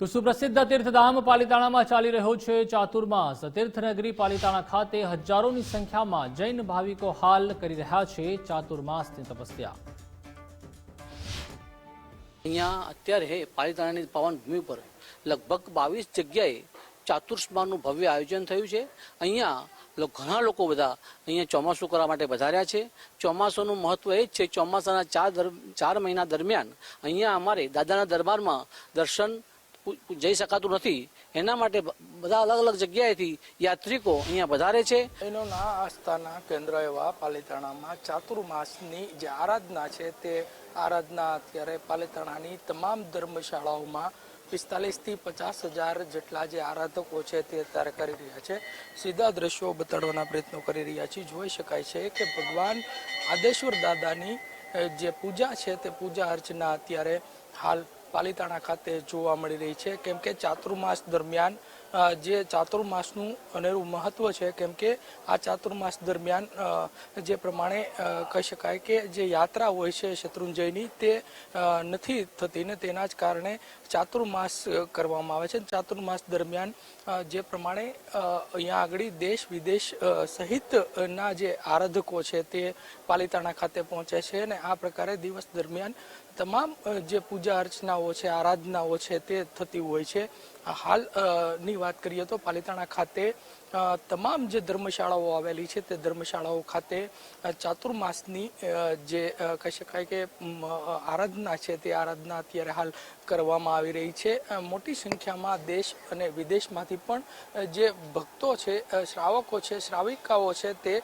તો સુપ્રસિદ્ધ તીર્થધામ પાલિતાણામાં ચાલી રહ્યો છે. ચાતુર્માસ. તીર્થનગરી પાલિતાણા ખાતે હજારોની સંખ્યામાં જૈન ભાવિકો હાલ કરી રહ્યા છે ચાતુર્માસની તપસ્યા. અહીંયા અત્યારે પાલિતાણાની પાવન ભૂમિ પર લગભગ બાવીસ જગ્યાએ ચાતુર્માસનું ભવ્ય આયોજન થયું છે. અહીંયા ઘણા લોકો બધા અહીંયા ચોમાસું કરવા માટે વધાર્યા છે. ચોમાસાનું મહત્વ એ જ છે, ચોમાસાના ચાર ચાર મહિના દરમિયાન અહીંયા અમારે દાદાના દરબારમાં દર્શન જઈ શકાતું નથી. એના માટે બધા અલગ અલગ જગ્યાએથી યાત્રિકો અહીંયા વધારે છે. એનોના આસ્થાના કેન્દ્ર એવા પાલિતાણામાં ચાતુર્માસની જે આરાધના છે તે આરાધના અત્યારે પાલિતાણાની તમામ ધર્મશાળાઓમાં પિસ્તાલીસથી પચાસ હજાર જેટલા જે આરાધકો છે તે અત્યારે કરી રહ્યા છે. સીધા દ્રશ્યો બતાડવાના પ્રયત્નો કરી રહ્યા છીએ જોઈ શકાય છે કે ભગવાન આદેશ્વર દાદાની જે પૂજા છે તે પૂજા અર્ચના અત્યારે હાલ પાલિતાણા ખાતે જોવા મળી રહી છે. કેમ કે ચાતુર્માસ દરમિયાન જે ચાતુર્માસનું અનેરું મહત્વ છે, કેમ કે આ ચાતુર્માસ દરમિયાન જે પ્રમાણે કહી શકાય કે જે યાત્રા હોય છે શત્રુંજયની, તે નથી થતી ને તેના જ કારણે ચાતુર્માસ કરવામાં આવે છે. ચાતુર્માસ દરમિયાન જે પ્રમાણે અહીંયા આગળ દેશ વિદેશ સહિતના જે આરાધકો છે તે પાલિતાણા ખાતે પહોંચે છે અને આ પ્રકારે દિવસ દરમિયાન તમામ જે પૂજા અર્ચનાઓ છે, આરાધનાઓ છે તે થતી હોય છે. હાલની વાત કરીએ તો પાલિતાણા ખાતે તમામ જે ધર્મશાળાઓ આવેલી છે તે ધર્મશાળાઓ ખાતે ચાતુર્માસની જે કહી શકાય કે આરાધના છે તે આરાધના અત્યારે હાલ કરવામાં આવી રહી છે. મોટી સંખ્યામાં દેશ અને વિદેશમાંથી પણ જે ભક્તો છે શ્રાવકો છે, શ્રાવિકાઓ છે તે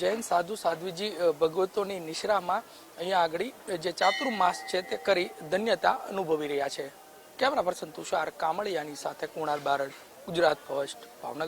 જૈન, સાધુ, સાધ્વીજી ભગવતોની નિશ્રામાં અહીંયા આગળ જે ચાતુર્માસ છે તે કરી ધન્યતા અનુભવી રહ્યા છે. કેમેરા પર્સન તુષાર કામળિયાની સાથે કુણાલ બારડ ગુજરાત ફર્સ્ટ ભાવનગર